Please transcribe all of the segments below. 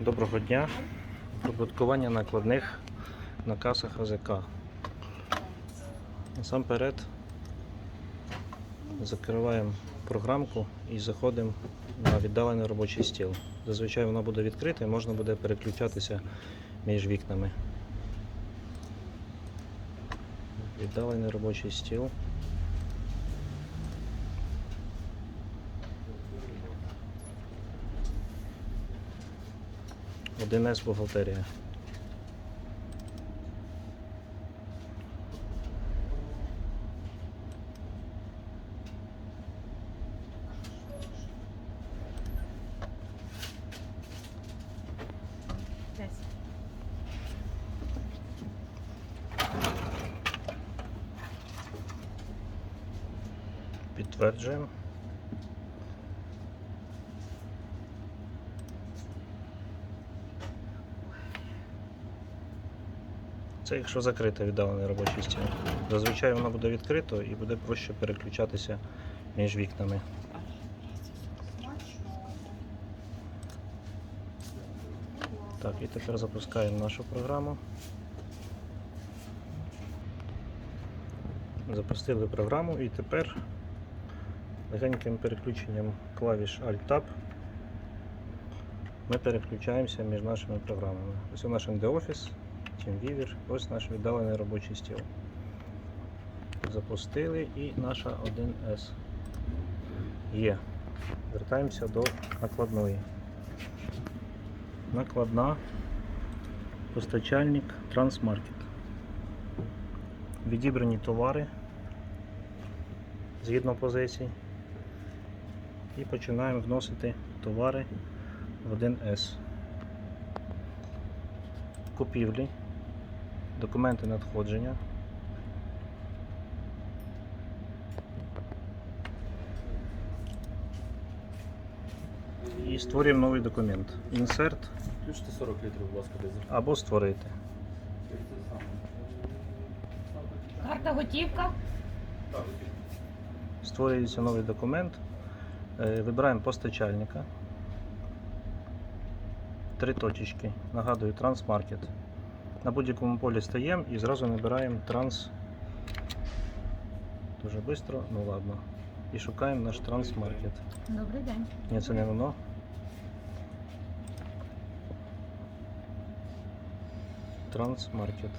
Доброго дня. Оподаткування накладних на касах АЗК. Насамперед закриваємо програмку і заходимо на віддалений робочий стіл. Зазвичай вона буде відкрита і можна буде переключатися між вікнами. Віддалений робочий стіл. Один С бухгалтерія. Підтверджуємо. Це якщо закрите віддалений робочий стіл. Зазвичай воно буде відкрито і буде проще переключатися між вікнами. Так, і тепер запускаємо нашу програму. Запустили програму і тепер легеньким переключенням клавіш Alt-Tab ми переключаємося між нашими програмами. Ось у наш ND-Office, TeamViewer, ось наш віддалений робочий стіл. Запустили і наша 1С є. Вертаємося до накладної. Накладна постачальник Трансмаркет. Відібрані товари згідно позицій. І починаємо вносити товари в 1С. Купівлі, документи надходження. І створюємо новий документ. Insert Включте 40 літрів, будь ласка, дизель. або створити. Карта готівка. Створюється новий документ. Е, Вибираємо постачальника. Три точечки. Нагадую, Трансмаркет. На будь-якому полі стаємо і зразу набираємо транс. Дуже швидко, ну ладно. І шукаємо наш трансмаркет. Добрий день. Ні, це не воно. Трансмаркет.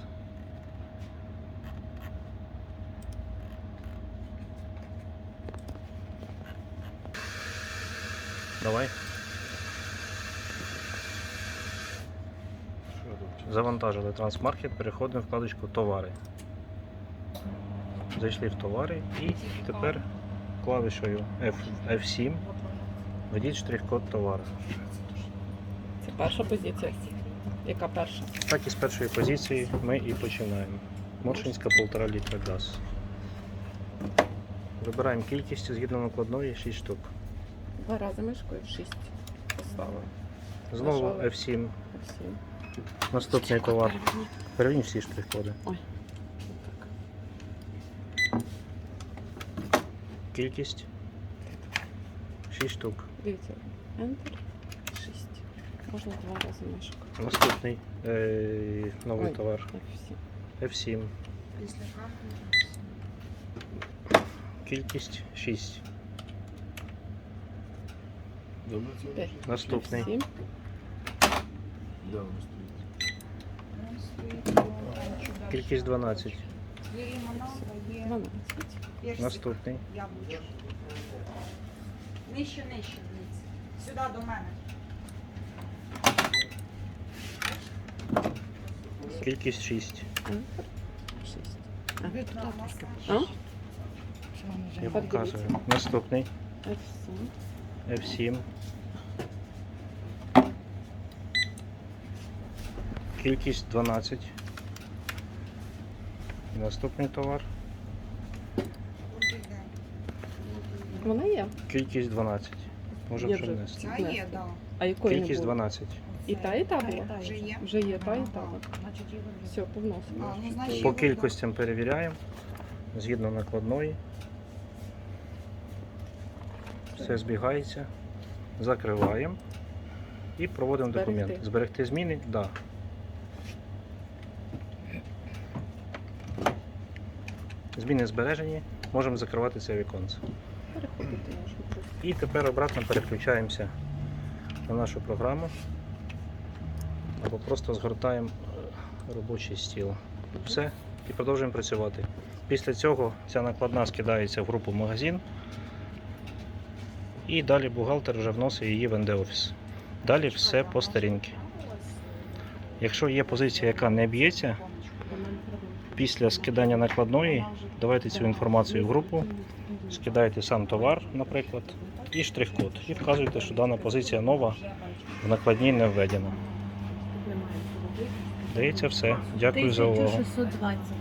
Давай. Завантажили трансмаркет, переходимо в вкладочку товари. Зайшли в товари і тепер клавішою F, F7 введіть штрих-код товару. Це перша позиція. Яка перша? Так і з першої позиції ми і починаємо. Моршинська 1,5 літра газ. Вибираємо кількість згідно накладної 6 штук. Два рази мишкою шість поставили. Знову Нажали. F7. Наступний товар. Перевінь всі штрих-коди. Ой. Кількість 6 штук. Дивіться. Enter. Шість. Можна два рази мишку. Наступний е, новий Ой. товар. Так, всі. F7. Кількість 6. Добре, це П'ять. Наступний. Стоїть? Кількість 12. Дванадцять. Наступний. Яблучко. Нижче, нижче, дивіться. Сюди до мене. Кількість 6. Enter. Шість. А. А? Я показую. Наступний. F7. F7. Кількість 12. Наступний товар. Вона є. Кількість 12. Може Є вже внести. Ця є, так. А якої не Кількість було? 12. І та, і та була? Вже є. Вже є та, і та. Все, повносимо. А, ну, значить, По кількостям перевіряємо. Згідно накладної. Все збігається. Закриваємо. І проводимо Зберегти. документ. Зберегти зміни? Так. Да. Зміни збережені, можемо закривати це віконце. І тепер обратно переключаємося на нашу програму. Або просто згортаємо е, робочий стіл. Все, і продовжуємо працювати. Після цього ця накладна скидається в групу магазин. І далі бухгалтер вже вносить її в НД-офіс. Далі все по старінки. Якщо є позиція, яка не б'ється, після скидання накладної давайте цю інформацію в групу, скидайте сам товар, наприклад, і штрих-код. І вказуєте, що дана позиція нова, в накладній не введена. Дається все. Дякую за увагу. 1620.